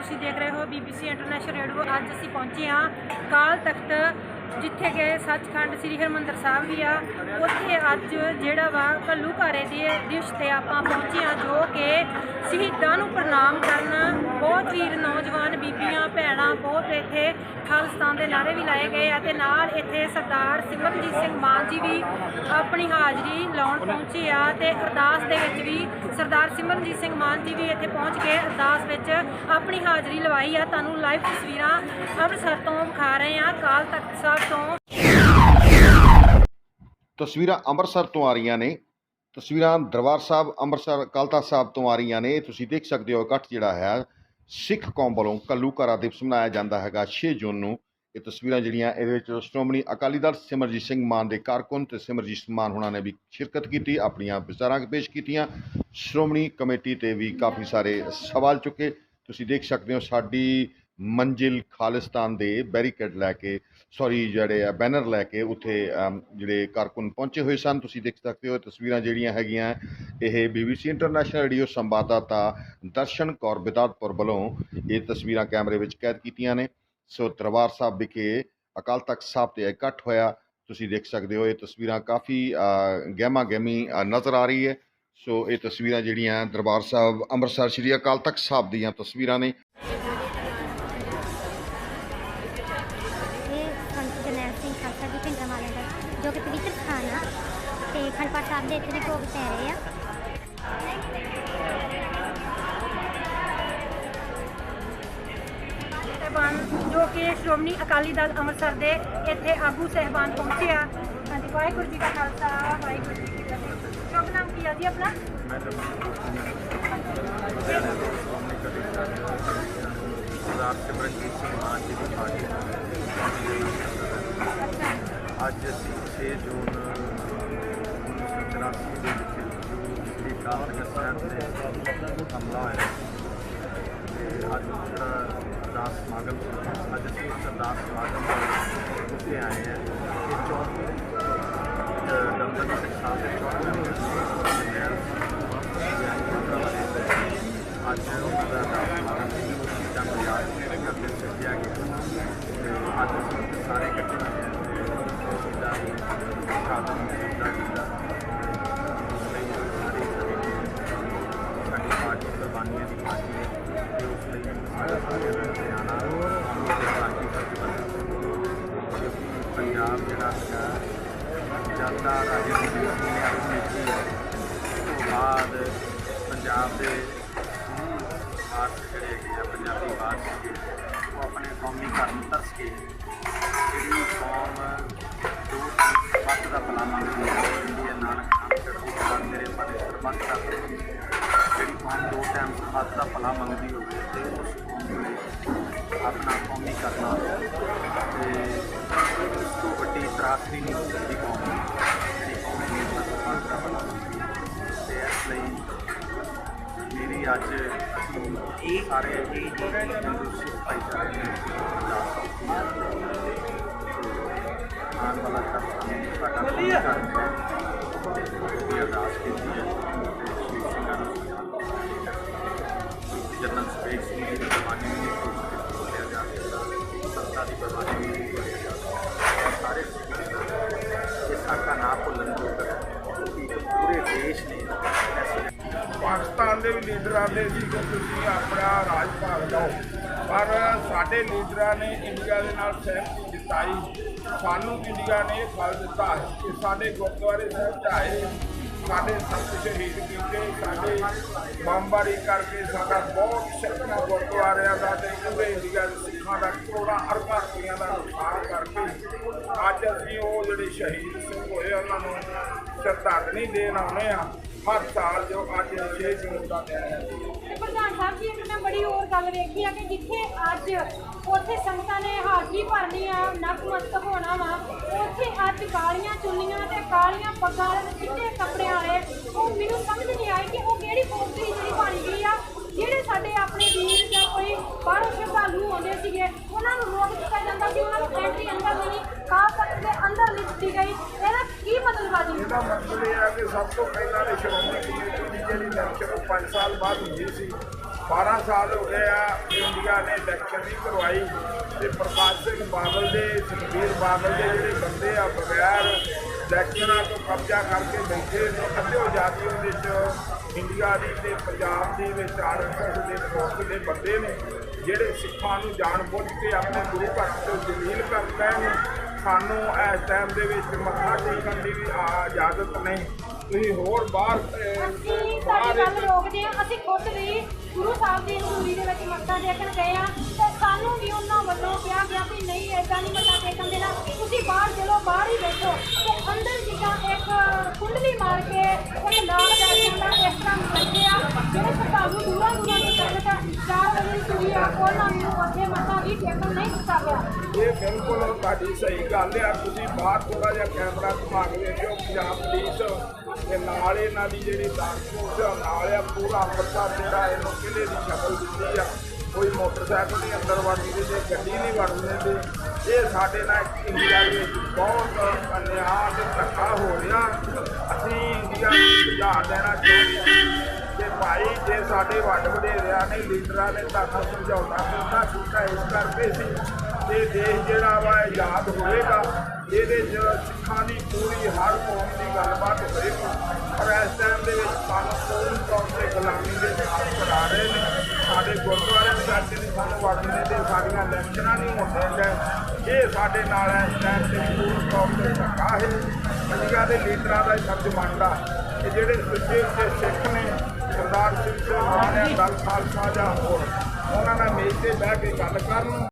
ਤੁਸੀਂ ਦੇਖ ਰਹੇ ਹੋ ਬੀਬੀਸੀ ਇੰਟਰਨੈਸ਼ਨਲ ਰੇਡੀਓ ਅੱਜ ਅਸੀਂ ਪਹੁੰਚੇ ਹਾਂ ਕਾਲ ਤਖਤ, ਜਿੱਥੇ ਕਿ ਸੱਚਖੰਡ ਸ੍ਰੀ ਹਰਿਮੰਦਰ ਸਾਹਿਬ ਵੀ ਆ। ਉੱਥੇ ਅੱਜ ਜਿਹੜਾ ਵਾ ਕੱਲੂ ਘਾਰੇ ਦੇ ਦਿਵਸ ਤੇ ਆਪਾਂ ਪਹੁੰਚੇ ਹਾਂ, ਜੋ ਕਿ ਸ਼ਹੀਦਾਂ ਨੂੰ ਪ੍ਰਣਾਮ ਕਰਨ ਬਹੁਤ ਵੀਰ ਨੌਜਵਾਨ ਬੀਬੀਆਂ, ਭੈਣਾਂ, ਬਹੁਤ ਇੱਥੇ ਖਾਲਸਤਾਨ ਦੇ ਨਾਰੇ ਵੀ ਲਾਏ ਗਏ ਆ ਤੇ ਨਾਲ ਇੱਥੇ ਸਰਦਾਰ ਸਿਮਰਨਜੀਤ ਸਿੰਘ ਮਾਨ ਜੀ ਵੀ ਆਪਣੀ ਹਾਜ਼ਰੀ ਲਾਉਣ ਪਹੁੰਚੇ ਆ ਤੇ ਅਰਦਾਸ ਦੇ ਵਿੱਚ ਵੀ ਸਰਦਾਰ ਸਿਮਰਨਜੀਤ ਸਿੰਘ ਮਾਨ ਜੀ ਵੀ ਇੱਥੇ ਪਹੁੰਚ ਕੇ ਅਰਦਾਸ ਵਿੱਚ ਆਪਣੀ ਹਾਜ਼ਰੀ ਲਵਾਈ ਆ। ਤੁਹਾਨੂੰ ਲਾਈਵ ਤਸਵੀਰਾਂ ਅੰਮ੍ਰਿਤਸਰ ਤੋਂ ਵਿਖਾ ਰਹੇ ਆ ਕਾਲ ਤਖਤ ਸਾਹਿਬ ਤੋਂ। ਤਸਵੀਰਾਂ ਅੰਮ੍ਰਿਤਸਰ ਤੋਂ ਆ ਰਹੀਆਂ ਨੇ। ਤਸਵੀਰਾਂ ਦਰਬਾਰ ਸਾਹਿਬ, ਅੰਮ੍ਰਿਤਸਰ ਕਲਤਾ ਸਾਹਿਬ ਤੋਂ ਆ ਰਹੀਆਂ ਨੇ। ਤੁਸੀਂ ਦੇਖ ਸਕਦੇ ਹੋ ਇਕੱਠ ਜਿਹੜਾ ਹੈ, ਸਿੱਖ ਕੌਮ ਵੱਲੋਂ ਕੱਲੂਕਾਰਾ ਦਿਵਸ ਮਨਾਇਆ ਜਾਂਦਾ ਹੈਗਾ 6 ਜੂਨ ਨੂੰ। ਇਹ ਤਸਵੀਰਾਂ ਜਿਹੜੀਆਂ ਇਹਦੇ ਵਿੱਚ ਸ਼੍ਰੋਮਣੀ ਅਕਾਲੀ ਦਲ ਸਿਮਰਜੀਤ ਸਿੰਘ ਮਾਨ ਦੇ ਕਾਰਕੁਨ ਤੇ ਸਿਮਰਜੀਤ ਮਾਨ ਹੁਣਾਂ ਨੇ ਵੀ ਸ਼ਿਰਕਤ ਕੀਤੀ, ਆਪਣੀਆਂ ਵਿਚਾਰਾਂ ਪੇਸ਼ ਕੀਤੀਆਂ। ਸ਼੍ਰੋਮਣੀ ਕਮੇਟੀ ਤੇ ਵੀ ਕਾਫੀ ਸਾਰੇ ਸਵਾਲ ਚੁੱਕੇ। ਤੁਸੀਂ ਦੇਖ ਸਕਦੇ ਹੋ ਸਾਡੀ ਮੰਜ਼ਿਲ ਖਾਲਿਸਤਾਨ ਦੇ ਬੈਰੀਕੇਡ ਲੈ ਕੇ, ਸੌਰੀ, ਜਿਹੜੇ ਆ ਬੈਨਰ ਲੈ ਕੇ ਉੱਥੇ ਜਿਹੜੇ ਕਾਰਕੁਨ ਪਹੁੰਚੇ ਹੋਏ ਸਨ। ਤੁਸੀਂ ਦੇਖ ਸਕਦੇ ਹੋ ਇਹ ਤਸਵੀਰਾਂ ਜਿਹੜੀਆਂ ਹੈਗੀਆਂ, ਇਹ ਬੀਬੀਸੀ ਇੰਟਰਨੈਸ਼ਨਲ ਰੇਡੀਓ ਸੰਵਾਦਦਾਤਾ ਦਰਸ਼ਨ ਕੌਰ ਬਿਦਾਤਪੁਰ ਵੱਲੋਂ ਇਹ ਤਸਵੀਰਾਂ ਕੈਮਰੇ ਵਿੱਚ ਕੈਦ ਕੀਤੀਆਂ ਨੇ। ਸੋ ਦਰਬਾਰ ਸਾਹਿਬ ਵਿਖੇ ਅਕਾਲ ਤਖਤ ਸਾਹਿਬ ਤੇ ਇਕੱਠ ਹੋਇਆ। ਤੁਸੀਂ ਦੇਖ ਸਕਦੇ ਹੋ, ਇਹ ਤਸਵੀਰਾਂ ਕਾਫੀ ਗਹਿਮਾ ਗਹਿਮੀ ਨਜ਼ਰ ਆ ਰਹੀ ਹੈ। ਸੋ ਇਹ ਤਸਵੀਰਾਂ ਜਿਹੜੀਆਂ ਦਰਬਾਰ ਸਾਹਿਬ, ਅੰਮ੍ਰਿਤਸਰ ਸ੍ਰੀ ਅਕਾਲ ਤਖਤ ਸਾਹਿਬ ਦੀਆਂ ਤਸਵੀਰਾਂ ਨੇ। ਜੋ ਕਿ ਪਵਿੱਤਰ ਸਥਾਨ ਆ। ਤੇ ਖੰਡਪਾਠ ਸਾਹਿਬ ਦੇ ਇੱਥੇ ਵੀ ਭੋਗ ਪੈ ਰਹੇ ਆ। ਸਹਿਬਾਨ ਜੋ ਕਿ ਸ਼੍ਰੋਮਣੀ ਅਕਾਲੀ ਦਲ ਅੰਮ੍ਰਿਤਸਰ ਦੇ ਇੱਥੇ ਆਗੂ ਸਹਿਬਾਨ ਪਹੁੰਚੇ ਆ। ਹਾਂਜੀ, ਵਾਹਿਗੁਰੂ ਜੀ ਕਾ ਖਾਲਸਾ, ਵਾਹਿਗੁਰੂ ਜੀ ਕੀ ਫਤਿਹ। ਸ਼ੁਭ ਨਾਮ ਕੀ ਆ ਜੀ ਆਪਣਾ? ਸਰਦਾਰ ਸਿਮਰਨਜੀਤ ਸਿੰਘ ਮਾਨ ਜੀ ਦੀ ਪਾਰਟੀ ਅੱਜ ਅਸੀਂ 6 ਜੂਨ 1984 ਦੇ ਵਿੱਚ ਸ੍ਰੀ ਕਾਲਕਾ ਸਾਹਿਬ ਦੇ ਹਮਲਾ ਹੋਇਆ। ਤੇ ਅੱਜ ਜਿਹੜਾ ਅਰਦਾਸ ਸਮਾਗਮ ਸੀ, ਅੱਜ ਅਸੀਂ ਉਸ ਅਰਦਾਸ ਸਮਾਗਮ ਦੇ ਉੱਤੇ ਆਏ ਹਾਂ। ਇਹ ਚੌਥੀ ਦੰਦਨ ਸਿੰਘ ਸਾਹਿਬ ਦੇ ਚੌਥੀ ਅੱਜ ਉਹਨਾਂ ਦਾ ਅਰਦਾਸ ਸਮਾਗਮ ਸੀ ਤਾਂ ਯਾਦ ਕਰਦੇ ਸੱਜਿਆ ਗਿਆ। ਤੇ ਅੱਜ ਅਸੀਂ ਸਾਰੇ ਇਕੱਠੇ ਹੋਏ ਹਾਂ ਤੇ ਸਿੱਧਾ ਕੀਤਾ ਜਿਹੜਾ ਸੀਗਾ ਜਾਂਦਾ ਰਾਜੇ ਰਣਜੀਤ ਸਿੰਘ ਨੇ ਆਪਣੀ ਨੀਤੀ ਉਸ ਤੋਂ ਬਾਅਦ ਪੰਜਾਬ ਦੇ ਬਾਤ ਜਿਹੜੇ ਹੈਗੇ ਆ ਪੰਜਾਬੀ ਬਾਤ ਸੀਗੇ ਉਹ ਆਪਣੇ ਕੌਮੀ ਧਰਮ ਤਰਸ ਕੇ ਜਿਹੜੀ ਕੌਮ ਦੋ ਵਕਤ ਦਾ ਭਲਾ ਮੰਗਦੀ ਹੈ ਜਿਹੜੀ ਹੈ ਨਾਨਕ ਨਾਮ ਚੜ੍ਹਦੀ ਕਲਾ ਮੇਰੇ ਮਨ ਸਰਬੱਤ ਦਾ ਭਲਾ। ਦੋ ਟਾਈਮ ਹੱਥ ਦਾ ਭਲਾ ਮੰਗਦੀ ਹੋਵੇ ਤੇ ਉਸ ਕੌਮ ਨੂੰ ਆਪਣਾ ਕੌਮੀ ਕਰਨਾ ਤੇ ਉਸ ਤੋਂ ਵੱਡੀ ਤਰਾਸਦੀ ਨਹੀਂ ਹੋ ਸਕਦੀ ਕੌਮ ਦੀ। ਜਿਹੜੀ ਕੌਮ ਹਮੇਸ਼ਾ ਸਰਬੱਤ ਦਾ ਭਲਾ ਮੰਗਦੀ ਤੇ ਇਸ ਲਈ ਮੇਰੀ ਅੱਜ ਅਸੀਂ ਇਹ ਸਾਰੇ ਹਿੰਦੂ ਭਾਈਚਾਰੇ ਨੇ ਆਉਣ ਵਾਲਾ ਕੰਮ ਸਾਡਾ ਕੰਮ ਕਰਨਾ ਹੈ। ਅਰਦਾਸ ਕੀਤੀ ਹੈ। ਦੇ ਸੀ ਕਿ ਤੁਸੀਂ ਆਪਣਾ ਰਾਜ ਭਾਗ ਲਓ। ਪਰ ਸਾਡੇ ਲੀਡਰਾਂ ਨੇ ਇੰਡੀਆ ਦੇ ਨਾਲ ਸਹਿਮਤੀ ਜਤਾਈ। ਸਾਨੂੰ ਇੰਡੀਆ ਨੇ ਇਹ ਫਲ ਦਿੱਤਾ ਹੈ ਕਿ ਸਾਡੇ ਗੁਰਦੁਆਰੇ ਸਾਹਿਬ ਢਾਏ ਸਾਡੇ ਸੰਤ ਸ਼ਹੀਦ ਕੀਤੇ। ਸਾਡੇ ਬੰਬਾਰੀ ਕਰਕੇ ਸਾਡਾ ਬਹੁਤ ਸ਼ਕਨਾ ਗੁਰਦੁਆਰਿਆਂ ਦਾ ਤੇ ਪੂਰੇ ਇੰਡੀਆ ਦੇ ਸਿੱਖਾਂ ਦਾ ਕਰੋੜਾਂ ਅਰਬਾਂ ਰੁਪਈਆਂ ਦਾ ਨੁਕਸਾਨ ਕਰਕੇ ਅੱਜ ਅਸੀਂ ਉਹ ਜਿਹੜੇ ਸ਼ਹੀਦ ਸਿੰਘ ਹੋਏ ਉਹਨਾਂ ਨੂੰ ਸ਼ਰਧਾਂਜਲੀ ਦੇਣ ਆਉਣੇ ਆ ਹਰ ਸਾਲ ਜੋ ਅੱਜ 6 ਜੂਨ ਦਾ ਦਿਨ ਹੈ। ਪ੍ਰਧਾਨ ਸਾਹਿਬ ਜੀ ਇੱਕ ਮੈਂ ਬੜੀ ਹੋਰ ਗੱਲ ਵੇਖੀ ਆ ਕਿ ਜਿੱਥੇ ਅੱਜ ਉੱਥੇ ਸੰਗਤਾਂ ਨੇ ਹਾਜ਼ਰੀ ਭਰਨੀ ਆ ਨਤਮਸਤਕ ਹੋਣਾ ਵਾ ਉੱਥੇ ਅੱਜ ਕਾਲੀਆਂ ਚੁੰਨੀਆਂ ਤੇ ਕਾਲੀਆਂ ਪੱਗਾਂ ਵਾਲੇ ਚਿੱਟੇ ਕੱਪੜਿਆਂ ਵਾਲੇ ਉਹ ਮੈਨੂੰ ਸਮਝ ਨਹੀਂ ਆਈ ਕਿ ਉਹ ਕਿਹੜੀ ਫੌਜੀ ਜਿਹੜੀ ਬਣ ਗਈ ਆ। ਜਿਹੜੇ ਸਾਡੇ ਆਪਣੇ ਵੀਰ ਜਾਂ ਕੋਈ ਬਾਹਰੋਂ ਸ਼ਰਧਾਲੂ ਆਉਂਦੇ ਸੀਗੇ ਉਹਨਾਂ ਨੂੰ ਰੋਕ ਦਿੱਤਾ ਜਾਂਦਾ ਸੀ ਉਹਨਾਂ ਨੂੰ ਐਂਟਰੀ ਅੰਦਰ ਨਹੀਂ ਖਾਸ ਤੱਕ ਦੇ ਅੰਦਰ ਦਿੱਤੀ ਗਈ। ਇਹਦਾ ਕੀ ਮਤਲਬ ਆ ਜੀ? ਇਹਦਾ ਮਤਲਬ ਇਹ ਹੈ ਕਿ ਸਭ ਤੋਂ ਪਹਿਲਾਂ ਤੇ ਸ਼੍ਰੋਮਣੀ ਕਮੇਟੀ ਦੀ ਜਿਹੜੀ ਇਲੈਕਸ਼ਨ ਉਹ 5 ਸਾਲ ਬਾਅਦ ਹੁੰਦੀ ਸੀ। 12 ਸਾਲ ਹੋ ਗਏ ਆ, ਇੰਡੀਆ ਨੇ ਇਲੈਕਸ਼ਨ ਨਹੀਂ ਕਰਵਾਈ। ਤੇ ਪ੍ਰਕਾਸ਼ ਸਿੰਘ ਬਾਦਲ ਦੇ, ਸੁਖਬੀਰ ਬਾਦਲ ਦੇ ਜਿਹੜੇ ਬੰਦੇ ਆ, ਬਗੈਰ ਇਲੈਕਸ਼ਨਾਂ ਤੋਂ ਕਬਜ਼ਾ ਕਰਕੇ ਬੈਠੇ ਨੇ ਅੱਧਿਓ ਜਾਤੀਆਂ ਵਿੱਚ ਇੰਡੀਆ ਦੀ ਤੇ ਪੰਜਾਬ ਦੀ ਵਿੱਚ ਆਰਐਸਐਸ ਦੇ ਫੌਜ ਦੇ ਬੰਦੇ ਨੇ, ਜਿਹੜੇ ਸਿੱਖਾਂ ਨੂੰ ਜਾਣ ਬੁੱਝ ਕੇ ਆਪਣੇ ਗੁਰੂ ਘਰ ਤੋਂ ਜਲੀਲ ਕਰਦੇ ਨੇ, ਸਾਨੂੰ ਇਸ ਟਾਈਮ ਦੇ ਵਿੱਚ ਮੱਥਾ ਟੇਕਣ ਦੀ ਵੀ ਆ- ਇਜਾਜ਼ਤ ਨਹੀਂ। ਤੁਸੀਂ ਹੋਰ ਬਾਹਰ ਅਸੀਂ ਸਾਡੀ ਗੱਲ ਰੋਕਦੇ ਆ ਅਸੀਂ ਖੁਦ ਵੀ ਗੁਰੂ ਸਾਹਿਬ ਦੀ ਹਜ਼ੂਰੀ ਦੇ ਵਿੱਚ ਮੱਥਾ ਟੇਕਣ ਗਏ ਆ ਤੇ ਸਾਨੂੰ ਵੀ ਉਹਨਾਂ ਵੱਲੋਂ ਕਿਹਾ ਗਿਆ ਵੀ ਨਹੀਂ ਏਦਾਂ ਨਹੀਂ ਮੱਥਾ ਟੇਕਣ ਦੇਣਾ। ਤੁਸੀਂ ਬਾਹਰ ਚਲੋ ਬਾਹਰ ਹੀ ਬੈਠੋ। ਤੇ ਅੰਦਰ ਜਿੱਦਾਂ ਇੱਕ ਕੁੰਡਲੀ ਮਾਰ ਕੇ ਇੱਕ ਬੈਠਿਆਂ ਦਾ ਇਸ ਤਰ੍ਹਾਂ ਲੱਗੇ ਆ ਜਿਹੜੇ ਸ਼ਰਧਾਲੂ ਦੂਰਾਂ ਦੂਰਾਂ ਤੋਂ ਸੰਗਤ ਚਾਰ ਵਜੇ ਤੁਰੀ ਆ ਉਹਨਾਂ ਨੂੰ ਉੱਥੇ ਮੱਥਾ ਵੀ ਟੇਕਣ ਨਹੀਂ ਦਿੱਤਾ ਗਿਆ। ਇਹ ਬਿਲਕੁਲ ਤੁਹਾਡੀ ਸਹੀ ਗੱਲ ਆ। ਤੁਸੀਂ ਬਾਹਰ ਥੋੜਾ ਜਿਹਾ ਕੈਮਰਾ ਘੁਮਾ ਕੇ ਵੇਖਿਓ ਪੰਜਾਬ ਪੁਲਿਸ ਤੇ ਨਾਲ ਇਹਨਾਂ ਦੀ ਜਿਹੜੀ ਦਾਨਪੁਰ ਨਾਲ ਆ ਪੂਰਾ ਅੰਮ੍ਰਿਤਸਰ ਜਿਹੜਾ ਇਹਨੂੰ ਕਿਲੇ ਦੀ ਸ਼ਕਲ ਦਿੱਤੀ ਆ। ਕੋਈ ਮੋਟਰਸਾਈਕਲ ਨਹੀਂ ਅੰਦਰ ਵੜਨ ਦਿੰਦੇ ਗੱਡੀ ਨਹੀਂ ਵੜਨ ਦਿੰਦੇ। ਇਹ ਸਾਡੇ ਨਾਲ ਇੰਡੀਆ ਦੇ ਵਿੱਚ ਬਹੁਤ ਅਨਿਆਂ ਤੇ ਧੱਕਾ ਹੋ ਰਿਹਾ। ਅਸੀਂ ਇੰਡੀਆ ਨੂੰ ਸੁਝਾਅ ਦੇਣਾ ਚਾਹੁੰਦੇ ਹਾਂ ਕਿ ਭਾਈ, ਜੇ ਸਾਡੇ ਵੱਡ ਵਡੇਰਿਆਂ ਨੇ, ਲੀਡਰਾਂ ਨੇ ਤੁਹਾਨੂੰ ਸਮਝਾਉਣਾ ਕੀਤਾ ਕੀਤਾ ਇਸ ਕਰਕੇ ਸੀ। ਇਹ ਦੇਸ਼ ਜਿਹੜਾ ਵਾ ਆਜ਼ਾਦ ਹੋਵੇਗਾ ਇਹਦੇ ਚ ਸਿੱਖਾਂ ਦੀ ਪੂਰੀ ਹਰ ਕੌਮ ਦੀ ਗੱਲਬਾਤ ਤੌਰ ਗੁਲਾਮੀ ਦੇ ਨਾਲ ਕਰਾ ਰਹੇ ਨੇ ਸਾਡੇ ਗੁਰਦੁਆਰੇ ਵੀ ਸਾਡੇ ਨੇ ਸਾਨੂੰ ਵੜਨੇ ਤੇ ਸਾਡੀਆਂ ਇਲੈਕਸ਼ਨਾਂ ਨਹੀਂ ਹੋਣ ਦਿੰਦੇ ਇਹ ਸਾਡੇ ਨਾਲ ਹੈ ਟਾਈਮ ਤੇ ਪੂਰੀ ਤੌਰ ਤੇ ਧੱਕਾ ਹੈ ਇੰਡੀਆ ਦੇ ਲੀਡਰਾਂ ਦਾ ਇਹ ਫਰਜ਼ ਬਣਦਾ ਕਿ ਜਿਹੜੇ ਸੁੱਚੇ ਉੱਤੇ ਸਿੱਖ ਨੇ ਸਰਦਾਰ ਸਿੰਘ ਚੌਹਾਨ ਹੈ ਦਲ ਖਾਲਸਾ ਜਾਂ ਹੋਰ ਉਹਨਾਂ ਨਾਲ ਮੇਜ਼ ਤੇ ਬਹਿ ਕੇ ਗੱਲ ਕਰਨ